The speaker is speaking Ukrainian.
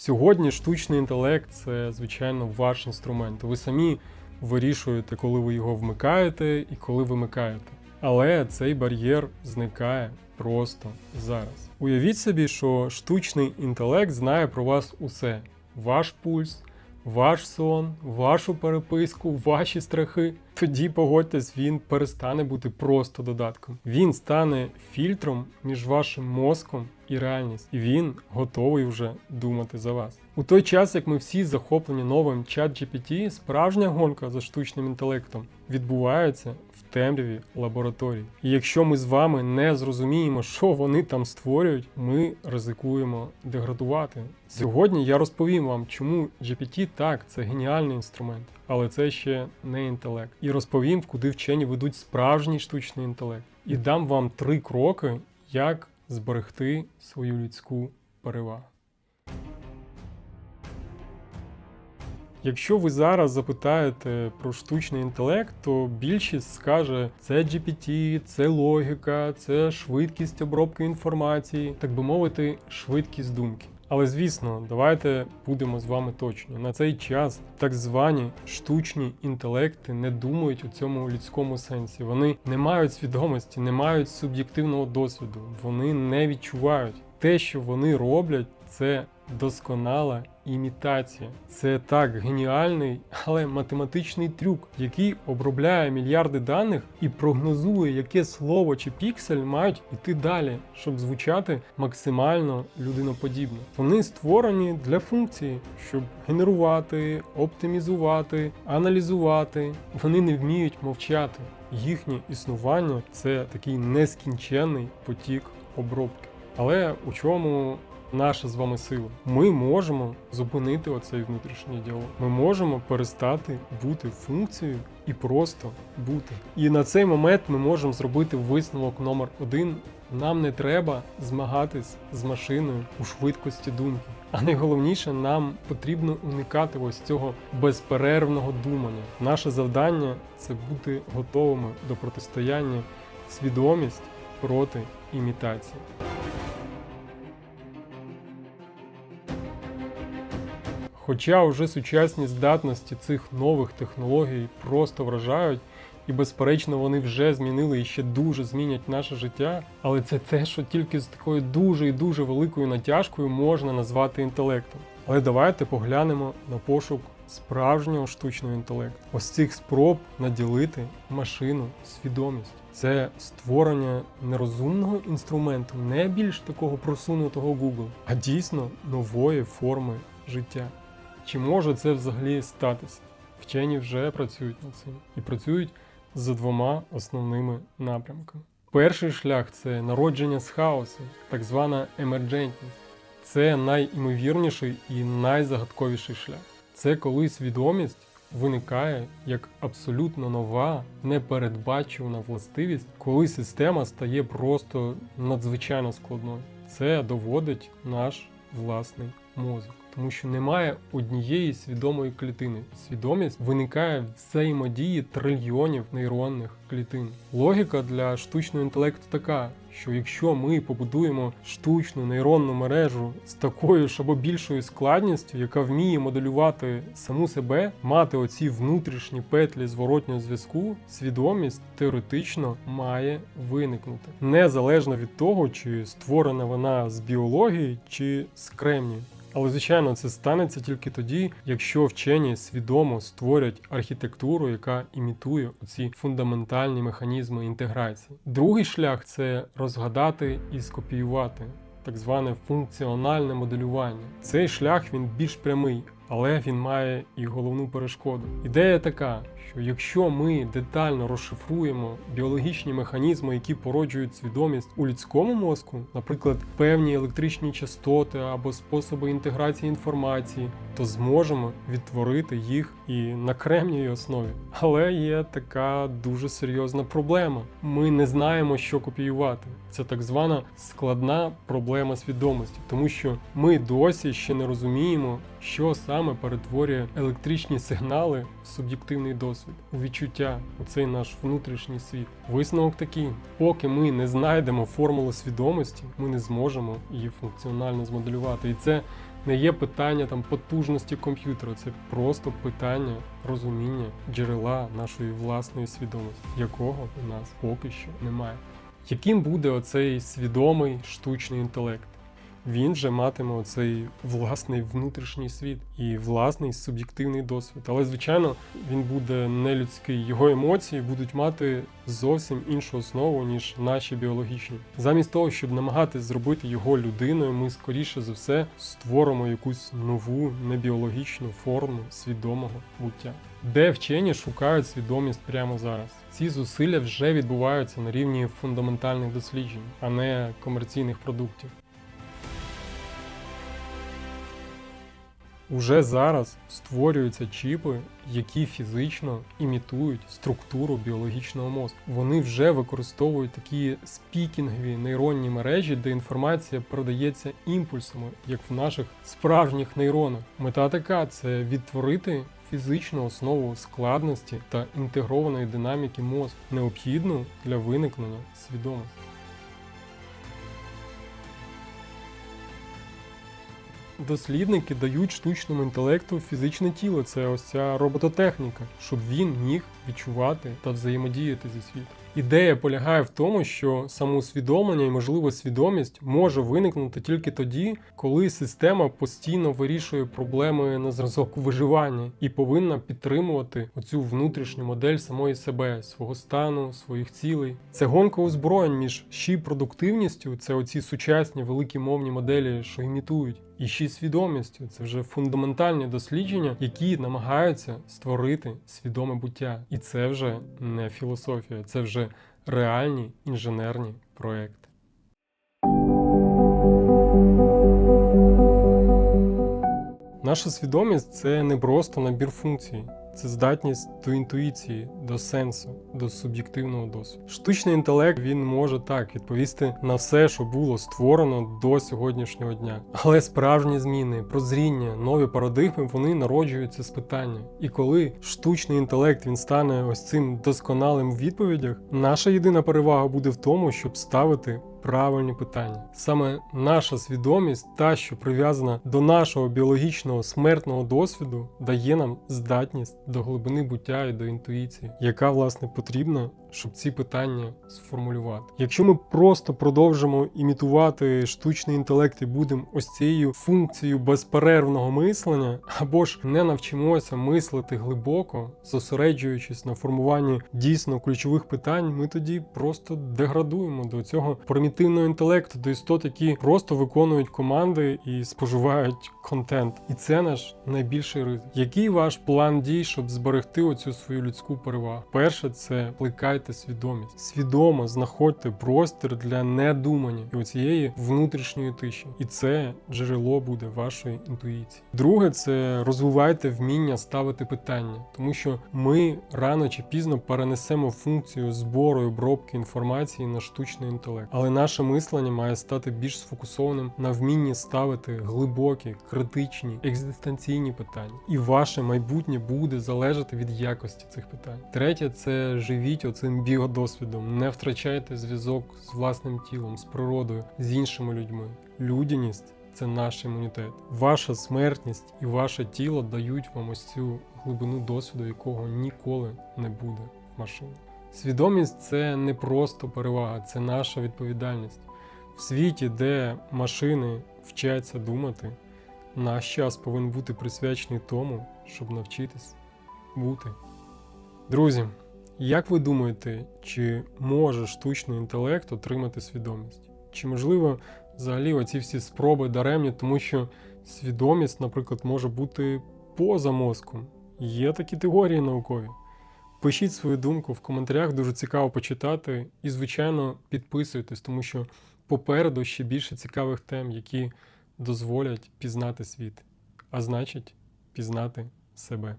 Сьогодні штучний інтелект це, звичайно, ваш інструмент. Ви самі вирішуєте, коли ви його вмикаєте і коли вимикаєте. Але цей бар'єр зникає просто зараз. Уявіть собі, що штучний інтелект знає про вас усе: ваш пульс, ваш сон, вашу переписку, ваші страхи. Тоді погодьтесь, він перестане бути просто додатком. Він стане фільтром між вашим мозком і реальність, і він готовий вже думати за вас. У той час, як ми всі захоплені новим чат GPT, справжня гонка за штучним інтелектом відбувається в темряві лабораторії. І якщо ми з вами не зрозуміємо, що вони там створюють, ми ризикуємо деградувати. Сьогодні я розповім вам, чому GPT так, це геніальний інструмент, але це ще не інтелект. І розповім, куди вчені ведуть справжній штучний інтелект. І дам вам три кроки, як зберегти свою людську перевагу. Якщо ви зараз запитаєте про штучний інтелект, то більшість скаже, це GPT, це логіка, це швидкість обробки інформації, так би мовити, швидкість думки. Але звісно, давайте будемо з вами точні. На цей час так звані штучні інтелекти не думають у цьому людському сенсі. Вони не мають свідомості, не мають суб'єктивного досвіду, вони не відчувають. Те, що вони роблять, це досконала імітація. Це так геніальний, але математичний трюк, який обробляє мільярди даних і прогнозує, яке слово чи піксель мають іти далі, щоб звучати максимально людиноподібно. Вони створені для функції, щоб генерувати, оптимізувати, аналізувати. Вони не вміють мовчати. Їхнє існування це такий нескінченний потік обробки. Але у чому наша з вами сила? Ми можемо зупинити оцей внутрішній діалог. Ми можемо перестати бути функцією і просто бути. І на цей момент ми можемо зробити висновок номер один. Нам не треба змагатись з машиною у швидкості думки. А найголовніше, нам потрібно уникати ось цього безперервного думання. Наше завдання це бути готовими до протистояння свідомість проти імітації. Хоча вже сучасні здатності цих нових технологій просто вражають, і безперечно вони вже змінили і ще дуже змінять наше життя, але це те, що тільки з такою дуже і дуже великою натяжкою можна назвати інтелектом. Але давайте поглянемо на пошук справжнього штучного інтелекту. Ось цих спроб наділити машину свідомістю. Це створення нерозумного інструменту, не більш такого просунутого Google, а дійсно нової форми життя. Чи може це взагалі статися? Вчені вже працюють над цим і працюють за двома основними напрямками. Перший шлях це народження з хаосу, так звана емерджентність. Це найімовірніший і найзагадковіший шлях. Це коли свідомість виникає як абсолютно нова, непередбачувана властивість, коли система стає просто надзвичайно складною. Це доводить наш власний мозок. Тому що немає однієї свідомої клітини. Свідомість виникає в взаємодії трильйонів нейронних клітин. Логіка для штучного інтелекту така, що якщо ми побудуємо штучну нейронну мережу з такою ж або більшою складністю, яка вміє моделювати саму себе, мати оці внутрішні петлі зворотнього зв'язку, свідомість теоретично має виникнути незалежно від того, чи створена вона з біології чи з кремнію. Але звичайно, це станеться тільки тоді, якщо вчені свідомо створять архітектуру, яка імітує ці фундаментальні механізми інтеграції. Другий шлях це розгадати і скопіювати. Так зване функціональне моделювання. Цей шлях він більш прямий, але він має і головну перешкоду. Ідея така, що якщо ми детально розшифруємо біологічні механізми, які породжують свідомість у людському мозку, наприклад, певні електричні частоти або способи інтеграції інформації, то зможемо відтворити їх і на кремнієвій основі. Але є така дуже серйозна проблема. Ми не знаємо, що копіювати. Це так звана складна проблема свідомості, тому що ми досі ще не розуміємо, що саме перетворює електричні сигнали в суб'єктивний досвід, у відчуття, у цей наш внутрішній світ. Висновок такий: поки ми не знайдемо формулу свідомості, ми не зможемо її функціонально змоделювати. І це не є питання там потужності комп'ютера, це просто питання розуміння джерела нашої власної свідомості, якого у нас поки що немає. Яким буде оцей свідомий штучний інтелект? Він же матиме оцей власний внутрішній світ і власний суб'єктивний досвід. Але, звичайно, він буде не людський. Його емоції будуть мати зовсім іншу основу, ніж наші біологічні. Замість того, щоб намагатись зробити його людиною, ми скоріше за все створимо якусь нову небіологічну форму свідомого буття. Де вчені шукають свідомість прямо зараз. Ці зусилля вже відбуваються на рівні фундаментальних досліджень, а не комерційних продуктів. Уже зараз створюються чіпи, які фізично імітують структуру біологічного мозку. Вони вже використовують такі спікінгові нейронні мережі, де інформація передається імпульсами, як в наших справжніх нейронах. Мета така це відтворити фізичну основу складності та інтегрованої динаміки мозку, необхідну для виникнення свідомості. Дослідники дають штучному інтелекту фізичне тіло, це ось ця робототехніка, щоб він міг відчувати та взаємодіяти зі світом. Ідея полягає в тому, що самоусвідомлення і можливо свідомість може виникнути тільки тоді, коли система постійно вирішує проблеми на зразок виживання і повинна підтримувати оцю внутрішню модель самої себе, свого стану, своїх цілей. Це гонка озброєнь між ще продуктивністю, це оці сучасні великі мовні моделі, що імітують. І ще свідомістю це вже фундаментальні дослідження, які намагаються створити свідоме буття. І це вже не філософія, це вже реальні інженерні проекти. Наша свідомість це не просто набір функцій, це здатність до інтуїції, до сенсу, до суб'єктивного досвіду. Штучний інтелект він може так відповісти на все, що було створено до сьогоднішнього дня. Але справжні зміни, прозріння, нові парадигми вони народжуються з питання. І коли штучний інтелект він стане ось цим досконалим в відповідях, наша єдина перевага буде в тому, щоб ставити правильні питання. Саме наша свідомість, та, що прив'язана до нашого біологічного смертного досвіду, дає нам здатність до глибини буття і до інтуїції, яка власне потрібна, щоб ці питання сформулювати. Якщо ми просто продовжимо імітувати штучний інтелект і будемо ось цією функцією безперервного мислення, або ж не навчимося мислити глибоко, зосереджуючись на формуванні дійсно ключових питань, ми тоді просто деградуємо до цього примітивного інтелекту, до істот, які просто виконують команди і споживають контент. І це наш найбільший ризик. Який ваш план дій, щоб зберегти оцю свою людську перевагу? Перше, це плекайте свідомість. Свідомо знаходьте простір для недумання і оцієї внутрішньої тиші. І це джерело буде вашої інтуїції. Друге, це розвивайте вміння ставити питання, тому що ми рано чи пізно перенесемо функцію збору і обробки інформації на штучний інтелект. Але наше мислення має стати більш сфокусованим на вмінні ставити глибокі, критичні, екзистенційні питання. І ваше майбутнє буде залежати від якості цих питань. Третє це живіть оцим біодосвідом. Не втрачайте зв'язок з власним тілом, з природою, з іншими людьми. Людяність це наш імунітет. Ваша смертність і ваше тіло дають вам ось цю глибину досвіду, якого ніколи не буде в машині. Свідомість це не просто перевага, це наша відповідальність. В світі, де машини вчаться думати, наш час повинен бути присвячений тому, щоб навчитись бути. Друзі, як ви думаєте, чи може штучний інтелект отримати свідомість? Чи можливо взагалі оці всі спроби даремні, тому що свідомість, наприклад, може бути поза мозком? Є такі теорії наукові. Пишіть свою думку в коментарях, дуже цікаво почитати. І, звичайно, підписуйтесь, тому що попереду ще більше цікавих тем, які дозволять пізнати світ, а значить, пізнати себе.